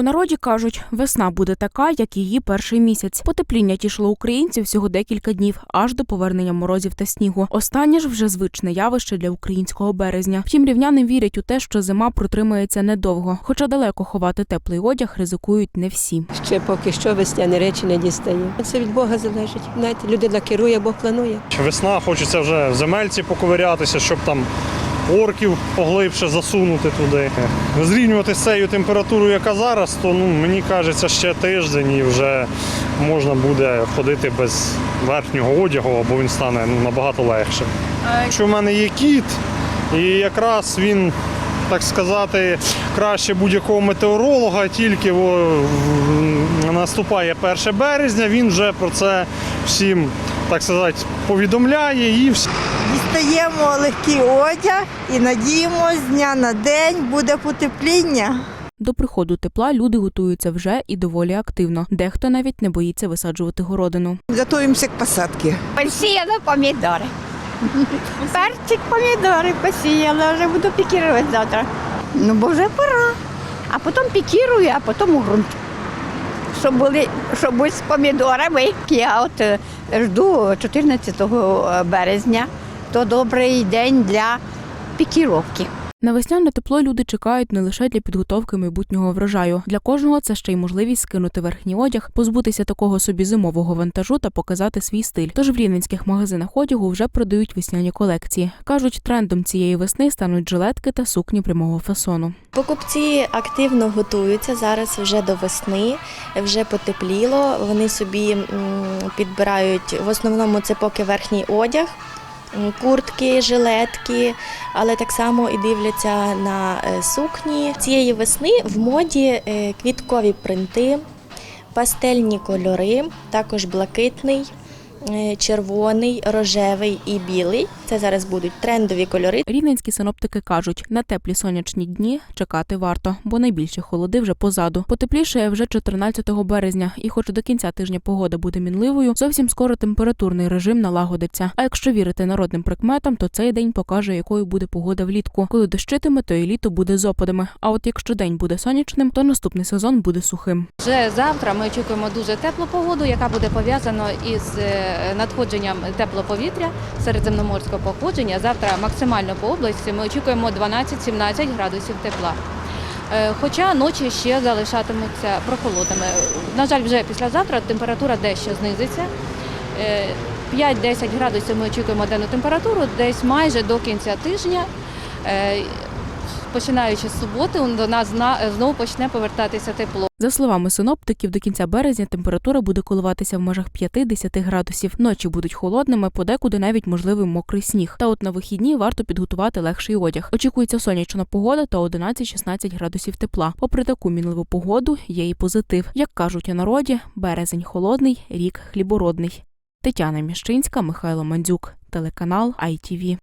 У народі кажуть, весна буде така, як її перший місяць. Потепління тішило українців всього декілька днів, аж до повернення морозів та снігу. Останнє ж вже звичне явище для українського березня. Втім, рівняни вірять у те, що зима протримається недовго. Хоча далеко ховати теплий одяг ризикують не всі. Ще поки що весняні речі не дістає. Це від Бога залежить. Знаєте, людина керує, Бог планує. Весна, хочеться вже в земельці поковирятися, щоб там орків поглибше засунути туди. Зрівнювати з цією температурою, яка зараз, то ну, мені кажеться, ще тиждень і вже можна буде ходити без верхнього одягу, або він стане ну, набагато легше. Якщо в мене є кіт, і якраз він. Так сказати, краще будь-якого метеоролога, тільки наступає 1 березня, він вже про це всім, так сказати, повідомляє і всі. Дістаємо легкий одяг і надіємося, з дня на день буде потепління. До приходу тепла люди готуються вже і доволі активно. Дехто навіть не боїться висаджувати городину. Готуємося к посадці. Посіяла помідори. Перчик помідори посіяла, вже буду пікірувати завтра. Ну, бо вже пора. А потім пікірую, а потім у ґрунт. Щоб були, щоб бути з помідорами. Я от е, жду 14 березня. То добрий день для пікіровки. На весняне тепло люди чекають не лише для підготовки майбутнього врожаю. Для кожного це ще й можливість скинути верхній одяг, позбутися такого собі зимового вантажу та показати свій стиль. Тож в рівненських магазинах одягу вже продають весняні колекції. кажуть, трендом цієї весни стануть жилетки та сукні прямого фасону. Покупці активно готуються зараз вже до весни, вже потепліло. Вони собі підбирають в основному це поки верхній одяг, куртки, жилетки, але так само і дивляться на е, сукні. Цієї весни в моді е, квіткові принти, пастельні кольори, також блакитний. Е, Червоний, рожевий і білий це зараз будуть трендові кольори. Рівненські синоптики кажуть, на теплі сонячні дні чекати варто, бо найбільші холоди вже позаду. Потеплішає вже 14 березня, і хоч до кінця тижня погода буде мінливою, зовсім скоро температурний режим налагодиться. А якщо вірити народним прикметам, то цей день покаже, якою буде погода влітку. Коли дощитиме, то і літо буде з опадами. А от якщо день буде сонячним, то наступний сезон буде сухим. Вже завтра ми очікуємо дуже теплу погоду, яка буде пов'язана із е, надходженням теплого повітря середземноморського походження. Завтра максимально по області ми очікуємо 12-17 градусів тепла. Е, Хоча ночі ще залишатимуться прохолодними. На жаль, вже післязавтра температура дещо знизиться. Е, 5-10 градусів ми очікуємо денну температуру, десь майже до кінця тижня. Починаючи з суботи, до нас знову почне повертатися тепло. За словами синоптиків, до кінця березня температура буде коливатися в межах 5-10 градусів. Ночі будуть холодними, подекуди навіть можливий мокрий сніг. Та от на вихідні варто підготувати легший одяг. Очікується сонячна погода та 11-16 градусів тепла. Попри таку мінливу погоду, є і позитив. Як кажуть у народі, березень холодний, рік хлібородний. Тетяна Міщинська, Михайло Мандзюк, телеканал ITV.